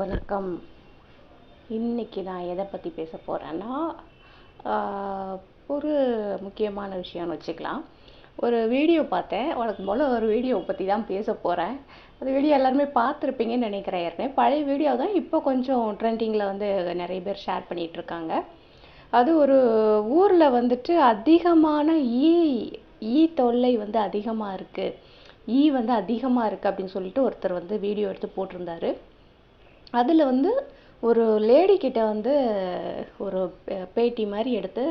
வணக்கம். இன்னைக்கு நான் எதை பற்றி பேச போகிறேன்னா ஒரு முக்கியமான விஷயம்னு வச்சுக்கலாம். ஒரு வீடியோ பார்த்தேன். வழக்கம் போல் ஒரு வீடியோவை பற்றி தான் பேச போகிறேன் அது வீடியோ எல்லாருமே பார்த்துருப்பீங்கன்னு நினைக்கிறேன். ஏற்கனவே பழைய வீடியோ தான் இப்போ கொஞ்சம் ட்ரெண்டிங்கில் வந்து நிறைய பேர் ஷேர் பண்ணிகிட்ருக்காங்க அது ஒரு ஊரில் வந்துட்டு அதிகமான ஈ ஈ தொல்லை வந்து அதிகமாக இருக்குது ஈ வந்து அதிகமாக இருக்குது அப்படின்னு சொல்லிட்டு ஒருத்தர் வந்து வீடியோ எடுத்து போட்டிருந்தாரு. அதில் வந்து ஒரு லேடி கிட்ட வந்து ஒரு பேட்டி மாதிரி எடுத்து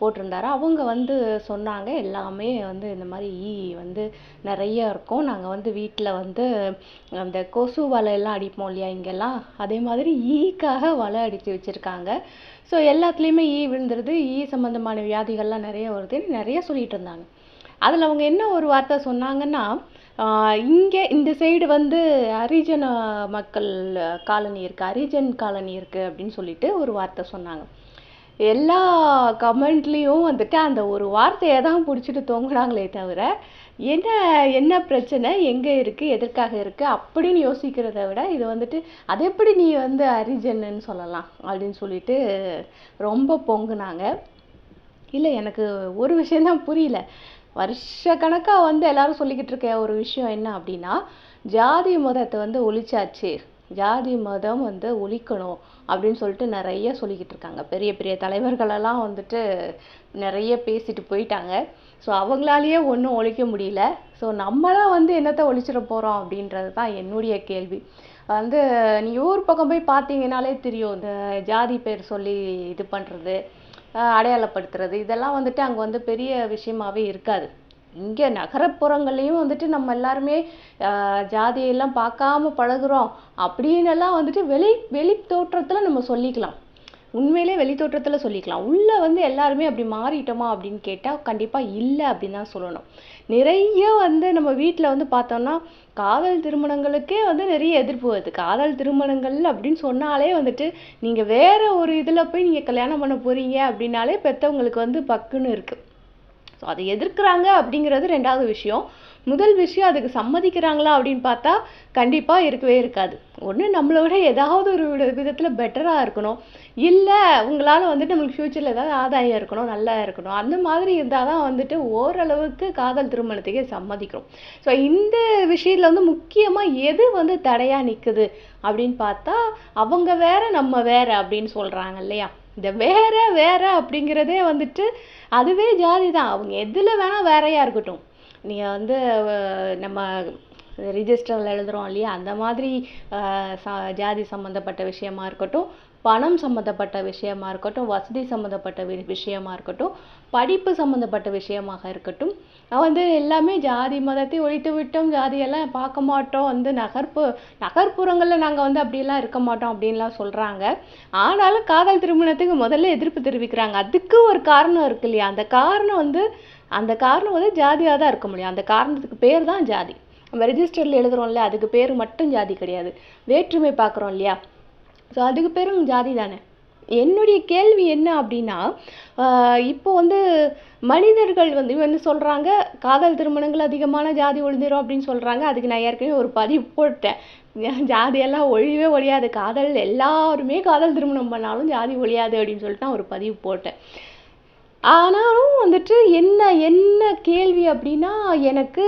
போட்டிருந்தாரு. அவங்க வந்து சொன்னாங்க எல்லாமே வந்து இந்த மாதிரி ஈ வந்து நிறைய இருக்கும். நாங்கள் வந்து வீட்டில் வந்து அந்த கொசு வலையெல்லாம் அடிப்போம் இல்லையா இங்கெல்லாம்? அதே மாதிரி ஈக்காக வலை அடித்து வச்சுருக்காங்க. ஸோ எல்லாத்துலேயுமே ஈ விழுந்துருது. ஈ சம்மந்தமான வியாதிகள்லாம் நிறைய வருதுன்னு நிறைய சொல்லிகிட்டு இருந்தாங்க. அதில் அவங்க என்ன ஒரு வார்த்தை சொன்னாங்கன்னா இங்கே இந்த சைடு வந்து ஹரிஜன மக்கள் காலனி இருக்குது ஹரிஜன் காலனி இருக்குது அப்படின்னு சொல்லிட்டு ஒரு வார்த்தை சொன்னாங்க. எல்லா கமெண்ட்லேயும் வந்துட்டு அந்த ஒரு வார்த்தையை தான் பிடிச்சிட்டு தொங்குனாங்களே தவிர என்ன என்ன பிரச்சனை எங்கே இருக்குது எதற்காக இருக்குது அப்படின்னு யோசிக்கிறத விட இது வந்துட்டு அது எப்படி நீ வந்து ஹரிஜன்னு சொல்லலாம்? அப்படின்னு சொல்லிட்டு ரொம்ப பொங்குனாங்க. இல்லை எனக்கு ஒரு விஷயந்தான் புரியல. வருஷ கணக்காக வந்து எல்லாரும் சொல்லிக்கிட்டு இருக்க ஒரு விஷயம் என்ன அப்படின்னா ஜாதி மதத்தை வந்து ஒழிச்சாச்சு. ஜாதி மதம் வந்து ஒழிக்கணும் அப்படின்னு சொல்லிட்டு நிறைய சொல்லிக்கிட்டு இருக்காங்க. பெரிய பெரிய தலைவர்களெல்லாம் வந்துட்டு நிறைய பேசிட்டு போயிட்டாங்க. ஸோ அவங்களாலேயே ஒன்றும் ஒழிக்க முடியல. ஸோ நம்மளாம் வந்து என்னத்தை ஒழிச்சிட போகிறோம் அப்படின்றது தான் என்னுடைய கேள்வி. வந்து நீ ஊர் பக்கம் போய் பார்த்தீங்கனாலே தெரியும். இந்த ஜாதி பேர் சொல்லி இது பண்ணுறது அடையாளப்படுத்துறது. இதெல்லாம் வந்துட்டு அங்கே வந்து பெரிய விஷயமாவே இருக்காது. இங்கே நகரப்புறங்கள்லையும் வந்துட்டு நம்ம எல்லாருமே ஜாதியெல்லாம் பார்க்காம பழகுறோம். அப்படின்னு எல்லாம் வந்துட்டு வெளி வெளி தோற்றத்தில் நம்ம சொல்லிக்கலாம். உண்மையிலே வெளி தோற்றத்தில் சொல்லிக்கலாம். உள்ளே வந்து எல்லாருமே அப்படி மாறிட்டோமா அப்படின்னு கேட்டால் கண்டிப்பாக இல்லை அப்படின்னு தான் சொல்லணும். நிறைய வந்து நம்ம வீட்டில் வந்து பார்த்தோம்னா காதல் திருமணங்களுக்கே வந்து நிறைய எதிர்ப்பு வருது. காதல் திருமணங்கள் அப்படின்னு சொன்னாலே வந்துட்டு நீங்கள் வேறு ஒரு இதில் போய் நீங்கள் கல்யாணம் பண்ண போகிறீங்க அப்படின்னாலே பெற்றவங்களுக்கு வந்து பக்குன்னு இருக்குது ஸோ அதை எதிர்க்கிறாங்க அப்படிங்கிறது ரெண்டாவது விஷயம். முதல் விஷயம் அதுக்கு சம்மதிக்கிறாங்களா அப்படின்னு பார்த்தா கண்டிப்பாக இருக்கவே இருக்காது. ஒன்று நம்மளை விட ஏதாவது ஒரு வித- பெட்டராக இருக்கணும். இல்லை உங்களால் வந்துட்டு நம்மளுக்கு ஃப்யூச்சரில் ஏதாவது ஆதாயம் இருக்கணும் நல்லா இருக்கணும். அந்த மாதிரி இருந்தால் தான் வந்துட்டு ஓரளவுக்கு காதல் திருமணத்துக்கே சம்மதிக்கிறோம். ஸோ இந்த விஷயத்தில் வந்து முக்கியமாக எது வந்து தடையாக நிற்குது அப்படின்னு பார்த்தா அவங்க வேற நம்ம வேற அப்படின்னு சொல்கிறாங்க இல்லையா? இந்த வேற வேற அப்படிங்கிறதே வந்துட்டு அதுவே ஜாதி தான் அவங்க எதில் வேணால் வேறையாக இருக்கட்டும். நீங்கள் வந்து நம்ம ரிஜிஸ்டரில் எழுதுகிறோம் இல்லையா? அந்த மாதிரி ச- ஜாதி சம்மந்தப்பட்ட விஷயமா இருக்கட்டும் பணம் சம்மந்தப்பட்ட விஷயமா இருக்கட்டும் வசதி சம்மந்தப்பட்ட வி- விஷயமா இருக்கட்டும் படிப்பு சம்மந்தப்பட்ட விஷயமாக இருக்கட்டும் நான் வந்து எல்லாமே ஜாதி மதத்தை ஒழித்து விட்டோம் ஜாதியெல்லாம் பார்க்க மாட்டோம் வந்து நகர்ப்பு நகர்ப்புறங்களில் நாங்கள் வந்து அப்படியெல்லாம் இருக்க மாட்டோம் அப்படின்லாம் சொல்கிறாங்க ஆனாலும் காதல் திருமணத்துக்கு முதல்ல எதிர்ப்பு தெரிவிக்கிறாங்க. அதுக்கு ஒரு காரணம் இருக்கு இல்லையா? அந்த காரணம் வந்து அந்த காரணம் வந்து ஜாதியாக தான் இருக்க முடியும். அந்த காரணத்துக்கு பேர் தான் ஜாதி. நம்ம ரெஜிஸ்டரில் எழுதுகிறோம்ல அதுக்கு பேர் மட்டும் ஜாதி கிடையாது. வேற்றுமை பார்க்குறோம் இல்லையா? ஸோ அதுக்கு பேரும் ஜாதி தானே. என்னுடைய கேள்வி என்ன அப்படின்னா இப்போ வந்து மனிதர்கள் வந்து வந்து சொல்கிறாங்க காதல் திருமணங்கள் அதிகமான ஜாதி ஒழிஞ்சிரும் அப்படின்னு சொல்கிறாங்க அதுக்கு நான் ஏற்கனவே ஒரு பதிவு போட்டேன். ஜாதியெல்லாம் ஒழியவே ஒழியாது. காதல் எல்லாருமே காதல் திருமணம் பண்ணாலும் ஜாதி ஒழியாது அப்படின்னு சொல்லிட்டு நான் ஒரு பதிவு போட்டேன். ஆனாலும் வந்துட்டு என்ன என்ன கேள்வி அப்படின்னா எனக்கு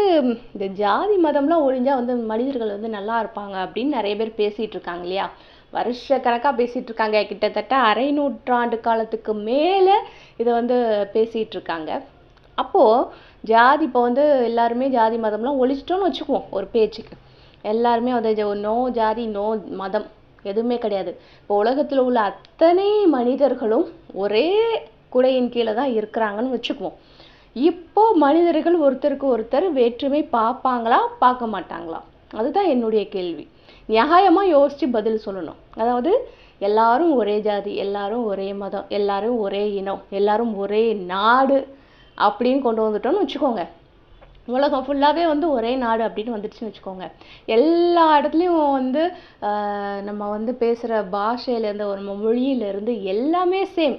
இந்த ஜாதி மதம்லாம் ஒழிஞ்சால் வந்து மனிதர்கள் வந்து நல்லா இருப்பாங்க அப்படின்னு நிறைய பேர் பேசிகிட்டு இருக்காங்க இல்லையா? வருஷ கணக்காக பேசிகிட்டு இருக்காங்க. கிட்டத்தட்ட அரை நூற்றாண்டு காலத்துக்கு மேலே இதை வந்து பேசிகிட்டு இருக்காங்க. அப்போது ஜாதி இப்போ வந்து எல்லாருமே ஜாதி மதம்லாம் ஒழிச்சிட்டோன்னு வச்சுக்குவோம் ஒரு பேச்சுக்கு. எல்லாருமே வந்து நோ ஜாதி நோ மதம். எதுவுமே கிடையாது. இப்போ உலகத்தில் உள்ள அத்தனை மனிதர்களும் ஒரே குடையின் கீழே தான் இருக்கிறாங்கன்னு வச்சுக்குவோம். இப்போ மனிதர்கள் ஒருத்தருக்கு ஒருத்தர் வேற்றுமை பார்ப்பாங்களா? பார்க்க மாட்டாங்களா? அதுதான் என்னுடைய கேள்வி. நியாயமாக யோசித்து பதில் சொல்லணும். அதாவது எல்லாரும் ஒரே ஜாதி எல்லாரும் ஒரே மதம் எல்லாரும் ஒரே இனம் எல்லாரும் ஒரே நாடு அப்படின்னு கொண்டு வந்துட்டோம்னு வச்சுக்கோங்க. உலகம் ஃபுல்லாகவே வந்து ஒரே நாடு அப்படின்னு வந்துடுச்சுன்னு வச்சுக்கோங்க. எல்லா இடத்துலையும் வந்து நம்ம வந்து பேசுகிற பாஷையிலேருந்து ஒரு மொழியிலேருந்து எல்லாமே சேம்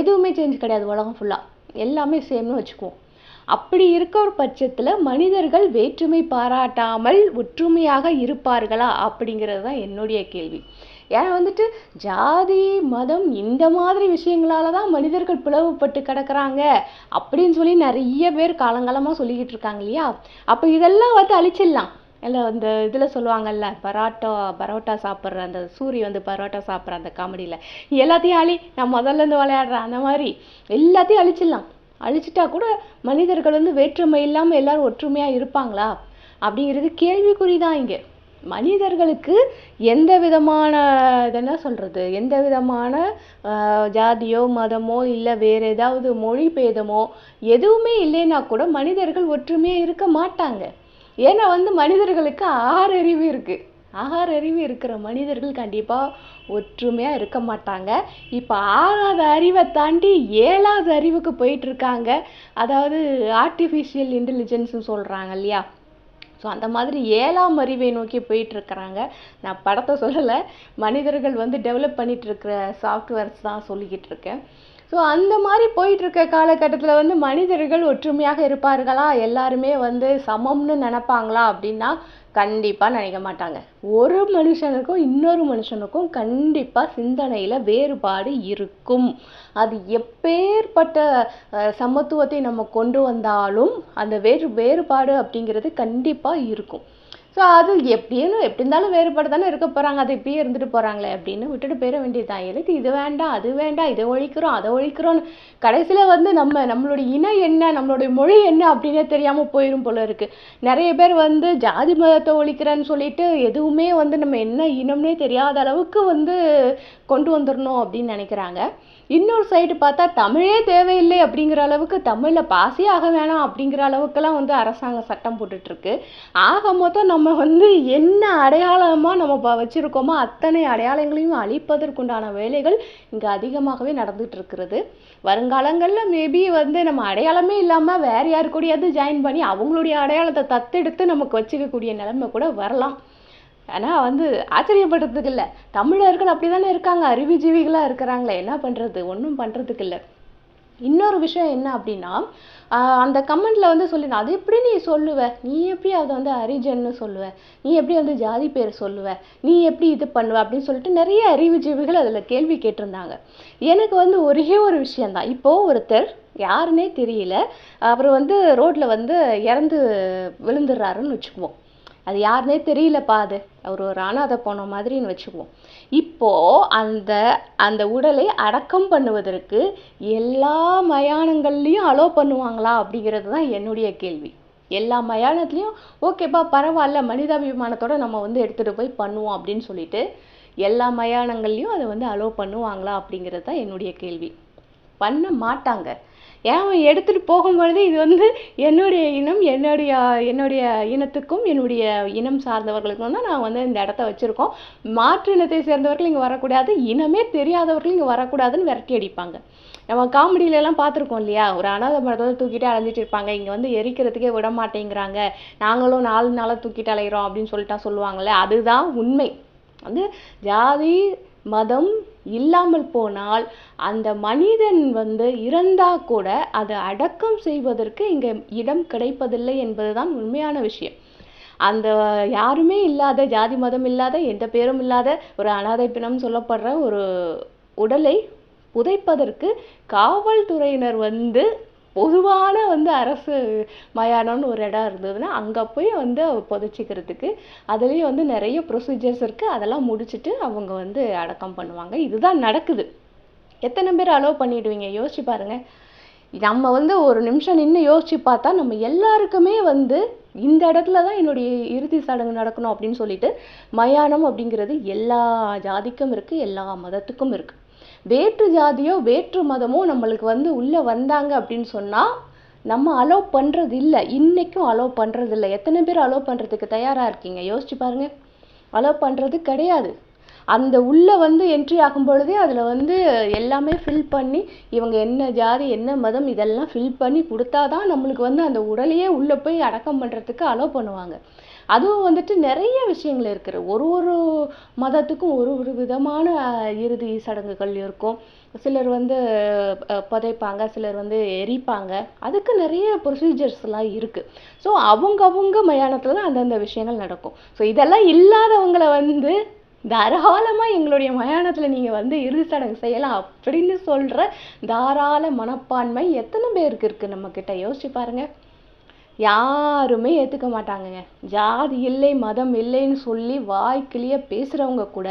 எதுவுமே சேஞ்ச் கிடையாது உலகம் ஃபுல்லாக எல்லாமே சேம்னு வச்சுக்குவோம். அப்படி இருக்கிற பட்சத்தில் மனிதர்கள் வேற்றுமை பாராட்டாமல் ஒற்றுமையாக இருப்பார்களா அப்படிங்கிறது தான் என்னுடைய கேள்வி. ஏன்னா வந்துட்டு ஜாதி மதம் இந்த மாதிரி விஷயங்களால தான் மனிதர்கள் பிளவுபட்டு கிடக்குறாங்க அப்படின்னு சொல்லி நிறைய பேர் காலங்காலமாக சொல்லிக்கிட்டு இருக்காங்க இல்லையா? அப்போ இதெல்லாம் வந்து அழிச்சிடலாம். இல்லை அந்த இதில் சொல்லுவாங்கல்ல பரோட்டா பரோட்டா சாப்பிட்ற அந்த சூரி வந்து பரோட்டா சாப்பிட்ற அந்த காமெடியில். எல்லாத்தையும் அழி நான் முதல்ல இருந்து விளையாடுறேன் அந்த மாதிரி. எல்லாத்தையும் அழிச்சிடலாம். அழிச்சிட்டா கூட மனிதர்கள் வந்து வேற்றுமை இல்லாமல் எல்லாரும் ஒற்றுமையாக இருப்பாங்களா? அப்படிங்கிறது கேள்விக்குறி தான் இங்கே. மனிதர்களுக்கு எந்த விதமான என்ன சொல்கிறது எந்த விதமான ஜாதியோ மதமோ இல்லை வேறு ஏதாவது மொழி பேதமோ எதுவுமே இல்லைன்னா கூட மனிதர்கள் ஒற்றுமையாக இருக்க மாட்டாங்க. ஏன்னா வந்து மனிதர்களுக்கு ஆறறிவு இருக்குது ஆகார அறிவு இருக்கிற மனிதர்கள் கண்டிப்பாக ஒற்றுமையாக இருக்க மாட்டாங்க. இப்போ ஆறாவது அறிவை தாண்டி ஏழாவது அறிவுக்கு போயிட்டுருக்காங்க அதாவது ஆர்டிஃபிஷியல் இன்டெலிஜென்ஸ்னு சொல்கிறாங்க இல்லையா? ஸோ அந்த மாதிரி ஏழாம் அறிவை நோக்கி போயிட்டுருக்குறாங்க நான் படத்தை சொல்லலை. மனிதர்கள் வந்து டெவலப் பண்ணிகிட்டு இருக்கிற சாஃப்ட்வேர்ஸ் தான் சொல்லிக்கிட்டு இருக்கேன். ஸோ அந்த மாதிரி போயிட்டுருக்க காலகட்டத்தில் வந்து மனிதர்கள் ஒற்றுமையாக இருப்பார்களா? எல்லாருமே வந்து சமம்னு நினப்பாங்களா அப்படின்னா கண்டிப்பாக நினைக்க மாட்டாங்க. ஒரு மனுஷனுக்கும் இன்னொரு மனுஷனுக்கும் கண்டிப்பாக சிந்தனையில் வேறுபாடு இருக்கும். அது எப்பேற்பட்ட சமத்துவத்தை நம்ம கொண்டு வந்தாலும் அந்த வேறு வேறுபாடு அப்படிங்கிறது கண்டிப்பாக இருக்கும். ஸோ அது எப்படின்னு எப்படி இருந்தாலும் வேறுபாடு தானே இருக்க போகிறாங்க அது இப்படியே இருந்துட்டு போகிறாங்களே அப்படின்னு விட்டுட்டு போயிட வேண்டியதுதான். எதுக்கு இது வேண்டாம் அது வேண்டாம் இதை ஒழிக்கிறோம் அதை ஒழிக்கிறோம்னு. கடைசியில் வந்து நம்ம நம்மளுடைய இனம் என்ன நம்மளுடைய மொழி என்ன அப்படின்னே தெரியாமல் போயிடும் போல இருக்குது நிறைய பேர் வந்து ஜாதி மதத்தை ஒழிக்கிறேன்னு சொல்லிட்டு எதுவுமே வந்து நம்ம என்ன இனம்னே தெரியாத அளவுக்கு வந்து கொண்டு வந்துடணும் அப்படின்னு நினைக்கிறாங்க. இன்னொரு சைடு பார்த்தா தமிழே தேவையில்லை அப்படிங்கிற அளவுக்கு தமிழில் பாஸே ஆக வேணாம் அப்படிங்கிற அளவுக்கெல்லாம் வந்து அரசாங்கம் சட்டம் போட்டுட்ருக்கு. ஆக மொத்தம் நம்ம வந்து என்ன அடையாளமாக நம்ம வச்சுருக்கோமோ அத்தனை அடையாளங்களையும் அழிப்பதற்குண்டான வேலைகள் இங்கே அதிகமாகவே நடந்துகிட்டு இருக்கிறது வருங்காலங்களில் மேபி வந்து நம்ம அடையாளமே இல்லாமல் வேறு யாரு கூடயாவது ஜாயின் பண்ணி அவங்களுடைய அடையாளத்தை தத்தெடுத்து நமக்கு வச்சுக்கக்கூடிய நிலைமை கூட வரலாம். ஆனால் வந்து ஆச்சரியப்படுறதுக்கு இல்லை. தமிழர்கள் அப்படி தானே இருக்காங்க. அறிவுஜீவிகளாக இருக்கிறாங்களே. என்ன பண்ணுறது ஒன்றும் பண்ணுறதுக்கு இல்லை. இன்னொரு விஷயம் என்ன அப்படின்னா அந்த கமெண்ட்டில் வந்து சொல்லிடணும் அது எப்படி நீ சொல்லுவ? நீ எப்படி அதை வந்து ஹரிஜன்னு சொல்லுவ? நீ எப்படி வந்து ஜாதி பேர் சொல்லுவ? நீ எப்படி இது பண்ணுவ? அப்படின்னு சொல்லிட்டு நிறைய அறிவுஜீவிகள் அதில் கேள்வி கேட்டிருந்தாங்க. எனக்கு வந்து ஒரே ஒரு விஷயந்தான் இப்போது ஒருத்தர் யாருன்னே தெரியல அவர் வந்து ரோட்டில் வந்து இறந்து விழுந்துடுறாருன்னு வச்சுக்குவோம். அது யாருனே தெரியலப்பா அது. அவர் ஒரு அனாதை போன மாதிரின்னு வச்சுக்குவோம். இப்போது அந்த அந்த உடலை அடக்கம் பண்ணுவதற்கு எல்லா மயானங்கள்லையும் அலோ பண்ணுவாங்களா அப்படிங்கிறது தான் என்னுடைய கேள்வி. எல்லா மயானத்துலேயும் ஓகேப்பா பரவாயில்ல மனிதாபிமானத்தோடு நம்ம வந்து எடுத்துகிட்டு போய் பண்ணுவோம் அப்படின்னு சொல்லிட்டு எல்லா மயானங்கள்லேயும் அதை வந்து அலோ பண்ணுவாங்களா அப்படிங்கிறது தான் என்னுடைய கேள்வி. பண்ண மாட்டாங்க. ஏன் அவன் எடுத்துட்டு போகும்பொழுது இது வந்து என்னுடைய இனம் என்னுடைய என்னுடைய இனத்துக்கும் என்னுடைய இனம் சார்ந்தவர்களுக்கும் தான் நான் வந்து இந்த இடத்த வச்சுருக்கோம். மாற்று இனத்தை சேர்ந்தவர்கள் இங்கே வரக்கூடாது இனமே தெரியாதவர்கள் இங்கே வரக்கூடாதுன்னு விரட்டி அடிப்பாங்க. நம்ம காமெடியிலலாம் பார்த்துருக்கோம் இல்லையா? ஒரு அனாதை மரத்தை தூக்கிட்டு அலைஞ்சிட்டு இருப்பாங்க. இங்கே வந்து எரிக்கிறதுக்கே விட மாட்டேங்கிறாங்க. நாங்களும் நாலு நாளாக தூக்கிட்டு அலைகிறோம் அப்படின்னு சொல்லிட்டா சொல்லுவாங்கள்ல அதுதான் உண்மை. வந்து ஜாதி மதம் இல்லாமல் போனால் அந்த மனிதன் வந்து இறந்தால் கூட அதை அடக்கம் செய்வதற்கு இங்கே இடம் கிடைப்பதில்லை என்பதுதான் உண்மையான விஷயம். அந்த யாருமே இல்லாத ஜாதி மதம் இல்லாத எந்த பேரும் இல்லாத ஒரு அனாதை பிணம் சொல்லப்படுற ஒரு உடலை புதைப்பதற்கு காவல்துறையினர் வந்து பொதுவான வந்து அரசு மயானம்னு ஒரு இடம் இருந்ததுன்னா அங்கே போய் வந்து புதைச்சிக்கிறதுக்கு அதுலேயும் வந்து நிறைய ப்ரொசீஜர்ஸ் இருக்குது அதெல்லாம் முடிச்சுட்டு அவங்க வந்து அடக்கம் பண்ணுவாங்க. இதுதான் நடக்குது. எத்தனை பேர் அலோவ் பண்ணிடுவீங்க? யோசிச்சு பாருங்கள் நம்ம வந்து ஒரு நிமிஷம் நின்று யோசிச்சு பார்த்தா நம்ம எல்லாருக்குமே வந்து இந்த இடத்துல தான் என்னுடைய இறுதி சடங்கு நடக்கணும் அப்படின்னு சொல்லிட்டு மயானம் அப்படிங்கிறது எல்லா ஜாதிக்கும் இருக்குது எல்லா மதத்துக்கும் இருக்குது வேற்று ஜாதியோ வேற்று மதமோ நம்மளுக்கு வந்து உள்ளே வந்தாங்க அப்படின்னு சொன்னால் நம்ம அலோவ் பண்ணுறது இல்லை இன்றைக்கும் அலோவ் பண்ணுறது இல்லை எத்தனை பேர் அலோவ் பண்ணுறதுக்கு தயாராக இருக்கீங்க? யோசிச்சு பாருங்க. அலோவ் பண்ணுறது கிடையாது. அந்த உள்ளே வந்து என்ட்ரி ஆகும் பொழுதே அதில் வந்து எல்லாமே ஃபில் பண்ணி இவங்க என்ன ஜாதி என்ன மதம் இதெல்லாம் ஃபில் பண்ணி கொடுத்தா தான் நம்மளுக்கு வந்து அந்த உடலையே உள்ளே போய் அடக்கம் பண்ணுறதுக்கு அலோவ் பண்ணுவாங்க. அதுவும் வந்துட்டு நிறைய விஷயங்கள் இருக்குது. ஒரு ஒரு மதத்துக்கும் ஒரு ஒரு விதமான இறுதி சடங்குகள் இருக்கும். சிலர் வந்து புதைப்பாங்க சிலர் வந்து எரிப்பாங்க. அதுக்கு நிறைய ப்ரொசீஜர்ஸ்லாம் இருக்குது ஸோ அவங்கவுங்க மயானத்தில் தான் அந்தந்த விஷயங்கள் நடக்கும். ஸோ இதெல்லாம் இல்லாதவங்களை வந்து தாராளமாக எங்களுடைய மயானத்தில் நீங்கள் வந்து இறுதி சடங்கு செய்யலாம் அப்படின்னு சொல்கிற தாராள மனப்பான்மை எத்தனை பேருக்கு இருக்குது நம்மக்கிட்ட யோசிச்சு பாருங்கள் யாருமே ஏற்றுக்க மாட்டாங்கங்க. ஜாதி இல்லை மதம் இல்லைன்னு சொல்லி வாய்க்கிளிய பேசுகிறவங்க கூட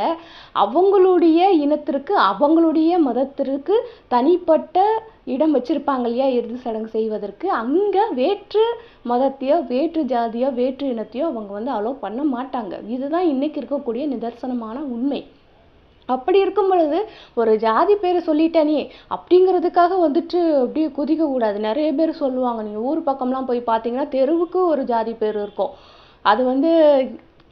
அவங்களுடைய இனத்திற்கு அவங்களுடைய மதத்திற்கு தனிப்பட்ட இடம் வச்சிருப்பாங்க இல்லையா? இறுதி சடங்கு செய்வதற்கு. அங்கே வேற்று மதத்தையோ வேற்று ஜாதியோ வேற்று இனத்தையோ அவங்க வந்து அலோவ் பண்ண மாட்டாங்க. இதுதான் இன்றைக்கி இருக்கக்கூடிய நிதர்சனமான உண்மை. அப்படி இருக்கும் பொழுது ஒரு ஜாதி பேரை சொல்லிட்டேனே அப்படிங்கிறதுக்காக வந்துட்டு அப்படியே குதிக்கக்கூடாது. நிறைய பேர் சொல்லுவாங்க நீங்கள் ஊர் பக்கம்லாம் போய் பார்த்தீங்கன்னா தெருவுக்கு ஒரு ஜாதி பேர் இருக்கும். அது வந்து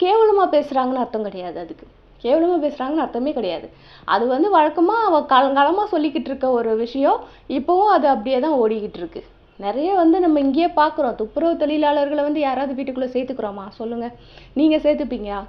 கேவலமாக பேசுகிறாங்கன்னு அர்த்தம் கிடையாது அதுக்கு. கேவலமாக பேசுகிறாங்கன்னு அர்த்தமே கிடையாது. அது வந்து வழக்கமாக அவள் காலங்காலமாக சொல்லிக்கிட்டு இருக்க ஒரு விஷயம். இப்போவும் அது அப்படியே தான் ஓடிக்கிட்டு இருக்கு. நிறைய வந்து நம்ம இங்கேயே பார்க்குறோம். துப்புரவு தொழிலாளர்களை வந்து யாராவது வீட்டுக்குள்ளே சேர்த்துக்கிறோமா? சொல்லுங்கள் நீங்கள் சேர்த்துப்பீங்களா?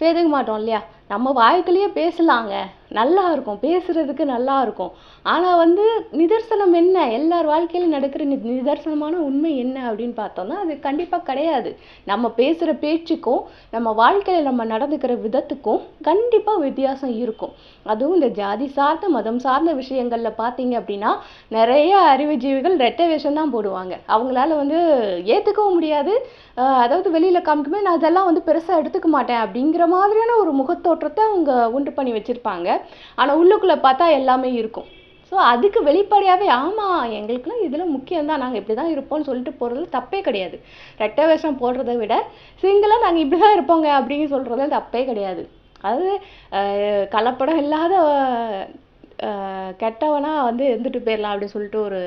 சேர்த்துக்க மாட்டோம் இல்லையா? நம்ம வாய்க்குள்ளேயே பேசலாங்க. நல்லா இருக்கும் பேசுறதுக்கு நல்லா இருக்கும் ஆனால் வந்து நிதர்சனம் என்ன? எல்லார் வாழ்க்கையிலும் நடக்கிற நி நிதர்சனமான உண்மை என்ன அப்படின்னு பார்த்தோம்னா அது கண்டிப்பாக கிடையாது. நம்ம பேசுகிற பேச்சுக்கும் நம்ம வாழ்க்கையில் நம்ம நடந்துக்கிற விதத்துக்கும் கண்டிப்பாக வித்தியாசம் இருக்கும். அதுவும் இந்த ஜாதி சார்ந்த மதம் சார்ந்த விஷயங்களில் பார்த்தீங்க அப்படின்னா நிறைய அறிவுஜீவிகள் ரெட்டை வேஷம் தான் போடுவாங்க. அவங்களால வந்து ஏற்றுக்கவும் முடியாது. அதாவது வெளியில் காமிக்குமே நான் அதெல்லாம் வந்து பெருசாக எடுத்துக்க மாட்டேன். அப்படிங்கிற மாதிரியான ஒரு முகத்தோட்டம் தோற்றத்தை அவங்க உண்டு பண்ணி வச்சுருப்பாங்க. ஆனால் உள்ளுக்குள்ளே பார்த்தா எல்லாமே இருக்கும். ஸோ அதுக்கு வெளிப்படையாகவே ஆமாம் எங்களுக்குலாம் இதில் முக்கியம் தான் இப்படி தான் இருப்போம்னு சொல்லிட்டு போகிறது தப்பே கிடையாது. ரெட்டை வேஷம் போடுறதை விட நாங்கள் இப்படி தான் இருப்போங்க அப்படின்னு சொல்கிறதுல தப்பே கிடையாது. அது கலப்படம் இல்லாத கெட்டவனாக வந்து இருந்துட்டு போயிடலாம் அப்படின்னு சொல்லிட்டு ஒரு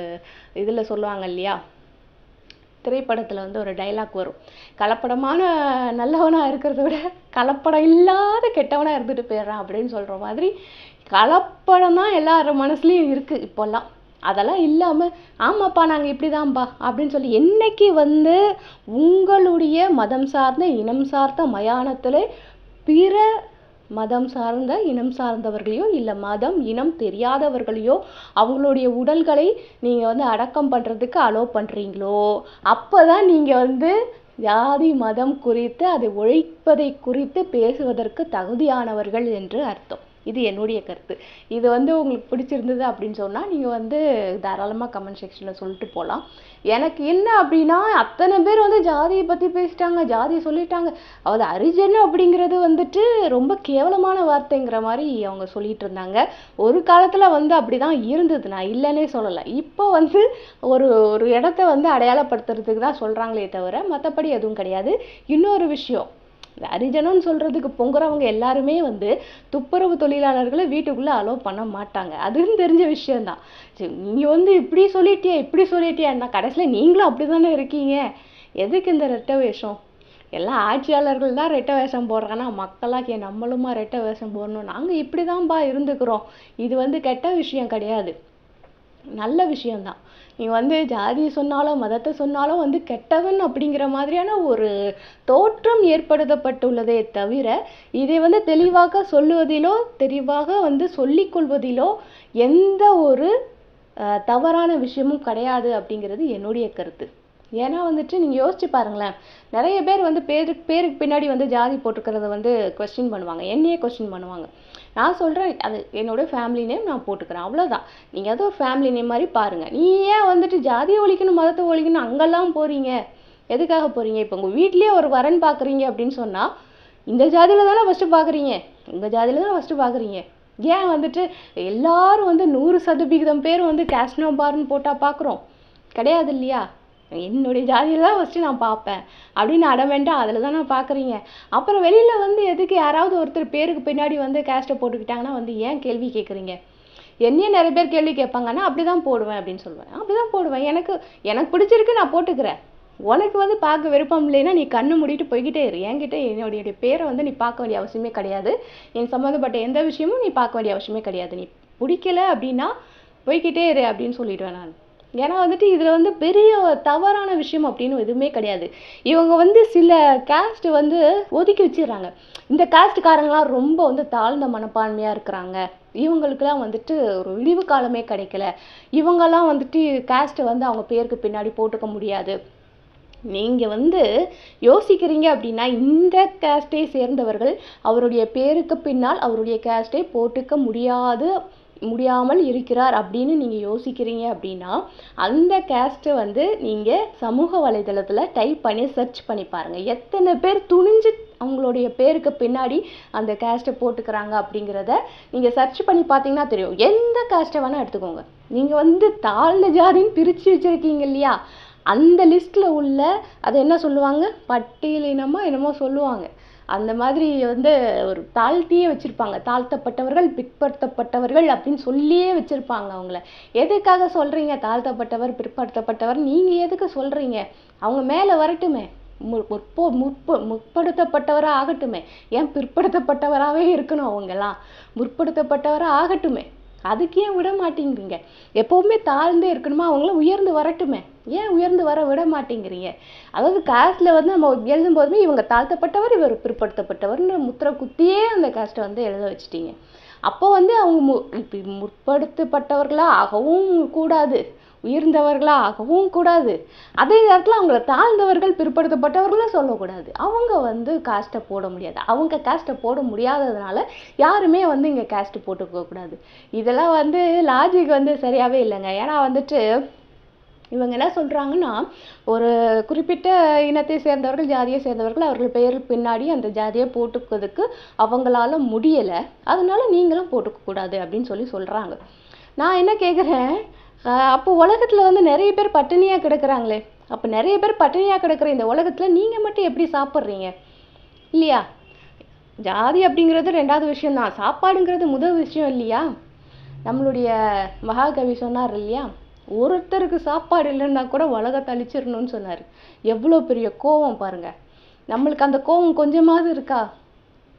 இதில் சொல்லுவாங்க இல்லையா? திரைப்படத்தில் வந்து ஒரு டைலாக் வரும். கலப்படமான நல்லவனாக இருக்கிறத விட கலப்படம் இல்லாத கெட்டவனாக இருந்துட்டு போயிடுறான் அப்படின்னு சொல்கிற மாதிரி கலப்படம் தான் எல்லார் மனசுலேயும் இருக்குது இப்போல்லாம் அதெல்லாம் இல்லாமல் ஆமாப்பா நாங்கள் இப்படி தான்ப்பா அப்படின்னு சொல்லி என்னைக்கு வந்து உங்களுடைய மதம் சார்ந்த இனம் சார்ந்த மயானத்தில் பிற மதம் சார்ந்த இனம் சார்ந்தவர்களையோ இல்லை மதம் இனம் தெரியாதவர்களையோ அவங்களுடைய உடல்களை நீங்கள் வந்து அடக்கம் பண்றதுக்கு அலோ அப்போ தான் நீங்கள் வந்து ஜாதி மதம் குறித்து அதை ஒழிப்பதை குறித்து பேசுவதற்கு தகுதியானவர்கள் என்று அர்த்தம். இது என்னுடைய கருத்து. இது வந்து உங்களுக்கு பிடிச்சிருந்தது அப்படின்னு சொன்னால் நீங்கள் வந்து தாராளமாக கமெண்ட் செக்ஷனில் சொல்லிட்டு போகலாம் எனக்கு என்ன அப்படின்னா அத்தனை பேர் வந்து ஜாதியை பற்றி பேசிட்டாங்க ஜாதியை சொல்லிட்டாங்க. அதாவது அரிஜன் அப்படிங்கிறது வந்துட்டு ரொம்ப கேவலமான வார்த்தைங்கிற மாதிரி அவங்க சொல்லிட்டு இருந்தாங்க. ஒரு காலத்தில் வந்து அப்படிதான் இருந்தது. நான் இல்லைன்னே சொல்லலை. இப்போ வந்து ஒரு ஒரு இடத்த வந்து அடையாளப்படுத்துறதுக்கு தான் சொல்கிறாங்களே தவிர மற்றபடி எதுவும் கிடையாது. இன்னொரு விஷயம் ஹரிஜனம்னு அரிஜனம்னு பொங்குறவங்க எல்லாருமே வந்து துப்புரவு தொழிலாளர்களை வீட்டுக்குள்ளே அலோவ் பண்ண மாட்டாங்க. அதுவும் தெரிஞ்ச விஷயம்தான். சரி நீங்க வந்து இப்படி சொல்லிட்டியா இப்படி சொல்லிட்டியான்னா கடைசியில் நீங்களும் அப்படிதானே இருக்கீங்க. எதுக்கு இந்த ரெட்டை வேஷம்? எல்லா ஆட்சியாளர்கள் தான் ரெட்டை வேஷம் போடுறாங்கன்னா மக்களாகிய நம்மளுமா ரெட்டை வேஷம் போடணும்? நாங்கள் இப்படி தான்ப்பா இருந்துக்கிறோம். இது வந்து கெட்ட விஷயம் கிடையாது. நல்ல விஷயம்தான். நீ வந்து ஜாதி சொன்னாலும் மதத்தை சொன்னாலும் வந்து கெட்டவன் அப்படிங்கிற மாதிரியான ஒரு தோற்றம் ஏற்படுத்தப்பட்டுள்ளதே தவிர இதை வந்து தெளிவாக சொல்லுவதிலோ தெளிவாக வந்து சொல்லிக் கொள்வதிலோ எந்த ஒரு தவறான விஷயமும் கிடையாது அப்படிங்கிறது என்னுடைய கருத்து. ஏன்னா வந்துட்டு நீங்கள் யோசிச்சு பாருங்களேன். நிறைய பேர் வந்து பேருக்கு பேருக்கு பின்னாடி வந்து ஜாதி போட்டுக்கிறத வந்து கொஸ்டின் பண்ணுவாங்க. என்னையே கொஸ்டின் பண்ணுவாங்க. நான் சொல்கிறேன் அது என்னோட ஃபேமிலி நேம் நான் போட்டுக்கிறேன். அவ்வளோதான் நீங்கள் அது ஒரு ஃபேமிலி நேம் மாதிரி பாருங்கள் நீ ஏன் வந்துட்டு ஜாதியை ஒழிக்கணும் மதத்தை ஒழிக்கணும் அங்கெல்லாம் போகிறீங்க எதுக்காக போகிறீங்க இப்போ உங்கள் வீட்லேயே ஒரு வரன் பார்க்குறீங்க அப்படின்னு சொன்னால் இந்த ஜாதியில் தானே ஃபஸ்ட்டு பார்க்குறீங்க உங்கள் ஜாதியில் தானே ஃபஸ்ட்டு பார்க்குறீங்க ஏன் வந்துட்டு எல்லாரும் வந்து நூறு சதவிகிதம் பேர் வந்து கேஷ்னோ பார்னு போட்டால் பார்க்குறோம் கிடையாது இல்லையா? என்னுடைய ஜாதியெல்லாம் தான் நான் பார்ப்பேன். அப்படின்னு அடமெண்ட்டாக அதில் தான் நான் பார்க்குறீங்க. அப்புறம் வெளியில் வந்து எதுக்கு யாராவது ஒருத்தர் பேருக்கு பின்னாடி வந்து கேஸ்ட்டை போட்டுக்கிட்டாங்கன்னா வந்து ஏன் கேள்வி கேட்குறீங்க? என்னையே நிறைய பேர் கேள்வி கேட்பாங்கன்னா அப்படி தான் போடுவேன் அப்படின்னு சொல்லுவேன். அப்படிதான் போடுவேன். எனக்கு எனக்கு பிடிச்சிருக்கு நான் போட்டுக்கிறேன். உனக்கு வந்து பார்க்க விருப்பம் இல்லைன்னா நீ கண்ணு மூடிட்டு போய்கிட்டே இரு. என்கிட்ட என்னுடைய பேரை வந்து நீ பார்க்க வேண்டிய அவசியமே கிடையாது. என் சம்மந்தப்பட்ட எந்த விஷயமும் நீ பார்க்க வேண்டிய அவசியமே கிடையாது. நீ பிடிக்கல அப்படின்னா போய்கிட்டே இரு அப்படின்னு சொல்லிடுவேன் நான். ஏன்னா வந்துட்டு இதில் வந்து பெரிய தவறான விஷயம் அப்படின்னு எதுவுமே கிடையாது. இவங்க வந்து சில காஸ்ட் வந்து ஒதுக்கி வச்சிடுறாங்க. இந்த காஸ்ட்காரங்களாம் ரொம்ப வந்து தாழ்ந்த மனப்பான்மையாக இருக்கிறாங்க. இவங்களுக்குலாம் வந்துட்டு ஒரு விடிவு காலமே கிடைக்கல. இவங்கெல்லாம் வந்துட்டு கேஸ்ட்டை வந்து அவங்க பேருக்கு பின்னாடி போட்டுக்க முடியாது. நீங்கள் வந்து யோசிக்கிறீங்க அப்படின்னா இந்த கேஸ்டை சேர்ந்தவர்கள் அவருடைய பேருக்கு பின்னால் அவருடைய கேஸ்டை போட்டுக்க முடியாது. முடியாமல் இருக்கிறார் அப்படின்னு நீங்கள் யோசிக்கிறீங்க அப்படின்னா அந்த கேஸ்ட்டை வந்து நீங்கள் சமூக வலைதளத்தில் டைப் பண்ணி சர்ச் பண்ணி பாருங்கள் எத்தனை பேர் துணிஞ்சு அவங்களுடைய பேருக்கு பின்னாடி அந்த கேஸ்ட்டை போட்டுக்கிறாங்க அப்படிங்கிறத நீங்கள் சர்ச் பண்ணி பார்த்தீங்கன்னா தெரியும். எந்த கேஸ்ட்டை வேணால் எடுத்துக்கோங்க. நீங்கள் வந்து தாழ்ந்த ஜாதின்னு பிரித்து வச்சுருக்கீங்க இல்லையா? அந்த லிஸ்ட்டில் உள்ள அதை என்ன சொல்லுவாங்க? பட்டியலினமாக என்னமோ சொல்லுவாங்க. அந்த மாதிரி வந்து ஒரு தாழ்த்தியே வச்சுருப்பாங்க. தாழ்த்தப்பட்டவர்கள் பிற்படுத்தப்பட்டவர்கள் அப்படின்னு சொல்லியே வச்சுருப்பாங்க அவங்கள. எதுக்காக சொல்கிறீங்க தாழ்த்தப்பட்டவர் பிற்படுத்தப்பட்டவர் நீங்கள் எதுக்கு சொல்கிறீங்க அவங்க மேலே வரட்டுமே. மு முற்போ முற்ப முற்படுத்தப்பட்டவராக ஆகட்டுமே. ஏன் பிற்படுத்தப்பட்டவராகவே இருக்கணும் அவங்கெல்லாம்? முற்படுத்தப்பட்டவராக ஆகட்டுமே. அதுக்கு ஏன் விட மாட்டேங்கிறீங்க? எப்போவுமே தாழ்ந்தே இருக்கணுமா? அவங்களாம் உயர்ந்து வரட்டுமே. ஏன் உயர்ந்து வர விட மாட்டேங்கிறீங்க? அதாவது காஸ்டில் வந்து நம்ம எழுதும்போதுமே இவங்க தாழ்த்தப்பட்டவர் இவர் பிற்படுத்தப்பட்டவர்னு முத்திரை குத்தியே அந்த காஸ்ட்டை வந்து எழுத வச்சிட்டீங்க. அப்போ வந்து அவங்க மு இப்போ முற்படுத்தப்பட்டவர்களாக ஆகவும் கூடாது. உயர்ந்தவர்களா ஆகவும் கூடாது. அதே நேரத்தில் அவங்கள தாழ்ந்தவர்கள் பிற்படுத்தப்பட்டவர்களும் சொல்லக்கூடாது. அவங்க வந்து காஸ்ட்டை போட முடியாது. அவங்க காஸ்ட்டை போட முடியாததுனால யாருமே வந்து இங்கே காஸ்ட்டு போட்டுக்க கூடாது. இதெல்லாம் வந்து லாஜிக் வந்து சரியாகவே இல்லைங்க. ஏன்னா வந்துட்டு இவங்க என்ன சொல்கிறாங்கன்னா ஒரு குறிப்பிட்ட இனத்தை சேர்ந்தவர்கள் ஜாதியை சேர்ந்தவர்கள் அவர்கள் பெயர் பின்னாடி அந்த ஜாதியை போட்டுக்கிறதுக்கு அவங்களால முடியலை. அதனால நீங்களும் போட்டுக்க கூடாது அப்படின்னு சொல்லி சொல்கிறாங்க நான் என்ன கேட்குறேன் அப்போ உலகத்தில் வந்து நிறைய பேர் பட்டினியாக கிடக்குறாங்களே. அப்போ நிறைய பேர் பட்டினியாக கிடக்குற இந்த உலகத்தில் நீங்கள் மட்டும் எப்படி சாப்பிட்றீங்க? இல்லையா? ஜாதி அப்படிங்கிறது ரெண்டாவது விஷயந்தான் சாப்பாடுங்கிறது முதல் விஷயம் இல்லையா? நம்மளுடைய மகாகவி சொன்னார் இல்லையா? ஒருத்தருக்கு சாப்பாடு இல்லைன்னா கூட உலகத்தை அழிச்சிடணும்னு சொன்னார். எவ்வளோ பெரிய கோவம் பாருங்கள் நம்மளுக்கு அந்த கோவம் கொஞ்சமாவது இருக்கா?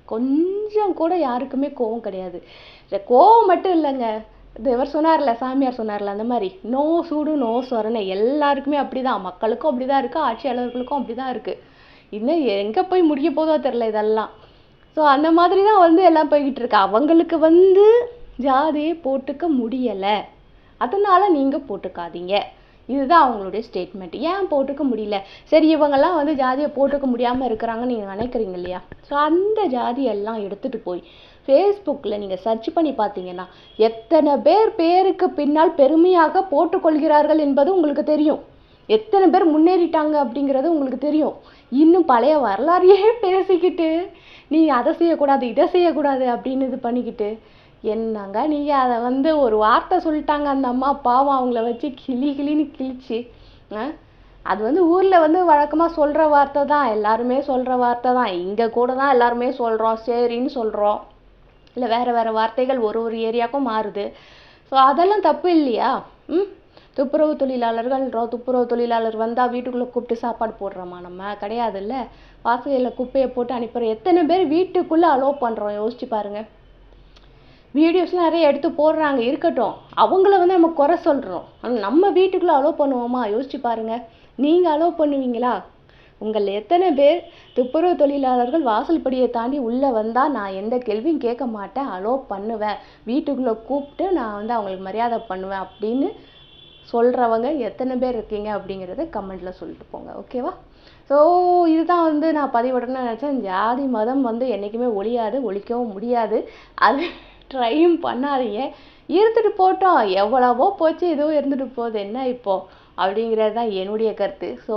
கொஞ்சம் கூட யாருக்குமே கோவம் கிடையாது. இந்த கோவம் மட்டும் இல்லைங்க. இது இவர் சொன்னார்ல சாமியார் சொன்னார்ல அந்த மாதிரி. நோ சூடு நோ சொரணை எல்லாருக்குமே அப்படிதான். மக்களுக்கும் அப்படி தான் இருக்குது ஆட்சியாளர்களுக்கும் அப்படி தான் இருக்குது இன்னும் எங்கே போய் முடிய போதோ தெரில இதெல்லாம். ஸோ அந்த மாதிரி தான் வந்து எல்லாம் போய்கிட்டு இருக்கு. அவங்களுக்கு வந்து ஜாதியை போட்டுக்க முடியலை. அதனால் நீங்கள் போட்டுக்காதீங்க. இதுதான் அவங்களுடைய ஸ்டேட்மெண்ட் ஏன் போட்டுக்க முடியல? சரி இவங்கெல்லாம் வந்து ஜாதியை போட்டுக்க முடியாமல் இருக்கிறாங்கன்னு நீங்கள் நினைக்கிறீங்க இல்லையா? ஸோ அந்த ஜாதியெல்லாம் எடுத்துகிட்டு போய் ஃபேஸ்புக்கில் நீங்கள் சர்ச் பண்ணி பார்த்தீங்கன்னா எத்தனை பேர் பேருக்கு பின்னால் பெருமையாக போட்டுக்கொள்கிறார்கள் என்பது உங்களுக்கு தெரியும். எத்தனை பேர் முன்னேறிட்டாங்க அப்படிங்கிறது உங்களுக்கு தெரியும். இன்னும் பழைய வரலாறையே பேசிக்கிட்டு நீ அதை செய்யக்கூடாது இதை செய்யக்கூடாது அப்படின்னு இது பண்ணிக்கிட்டு என்னங்க நீங்கள் அதை வந்து ஒரு வார்த்தை சொல்லிட்டாங்க அந்த அம்மா பாவம் அவங்கள வச்சு கிளி கிளின்னு கிழிச்சு அது வந்து ஊரில் வந்து வழக்கமாக சொல்கிற வார்த்தை தான் எல்லாருமே சொல்கிற வார்த்தை தான். இங்கே கூட தான் எல்லாருமே சொல்கிறோம் சரின்னு சொல்கிறோம் இல்லை வேறு வேறு வார்த்தைகள் ஒரு ஒரு ஏரியாவுக்கும் மாறுது. ஸோ அதெல்லாம் தப்பு இல்லையா? ம்? துப்புரவு தொழிலாளர்கள் துப்புரவு தொழிலாளர் வந்தால் வீட்டுக்குள்ளே கூப்பிட்டு சாப்பாடு போடுறோமா நம்ம? கிடையாதுல்ல. வாசலில் குப்பையை போட்டு அனுப்புகிறோம் எத்தனை பேர் வீட்டுக்குள்ளே அலோவ் பண்ணுறோம் யோசிச்சு பாருங்கள் வீடியோஸ்லாம் நிறைய எடுத்து போடுறாங்க இருக்கட்டும். அவங்கள வந்து நம்ம குறை சொல்கிறோம் ஆனால் நம்ம வீட்டுக்குள்ளே அலோவ் பண்ணுவோமா? யோசிச்சு பாருங்கள் நீங்கள் அலோவ் பண்ணுவீங்களா? உங்கள் எத்தனை பேர் துப்புரவு தொழிலாளர்கள் வாசல் படியை தாண்டி உள்ளே வந்தால் நான் எந்த கேள்வியும் கேட்க மாட்டேன். அலோவ் பண்ணுவேன். வீட்டுக்குள்ளே கூப்பிட்டு நான் வந்து அவங்களுக்கு மரியாதை பண்ணுவேன் அப்படின்னு சொல்கிறவங்க எத்தனை பேர் இருக்கீங்க அப்படிங்கிறத கமெண்ட்டில் சொல்லிட்டு போங்க. ஓகேவா ஸோ இதுதான் வந்து நான் பதிவிடணும்னு நினச்சேன். ஜாதி மதம் வந்து என்றைக்குமே ஒழியாது ஒழிக்கவும் முடியாது. அது ட்ரையும் பண்ணாதீங்க. இருந்துட்டு போட்டோம். எவ்வளவோ போச்சு இதுவும் இருந்துட்டு போகுது. என்ன இப்போது அப்படிங்கிறது தான் என்னுடைய கருத்து. ஸோ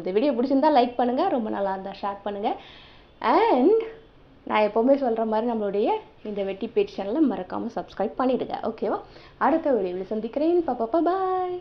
இந்த வீடியோ பிடிச்சிருந்தா லைக் பண்ணுங்கள் ரொம்ப நல்லா இருந்தால் ஷேர் பண்ணுங்கள் அண்ட் நான் எப்போவுமே சொல்கிற மாதிரி நம்மளுடைய இந்த வெட்டி பேஜ் சேனலை மறக்காமல் சப்ஸ்கிரைப் பண்ணிவிடுங்க ஓகேவா அடுத்த வீடியோவில் சந்திக்கிறேன். பாப்பா பாய்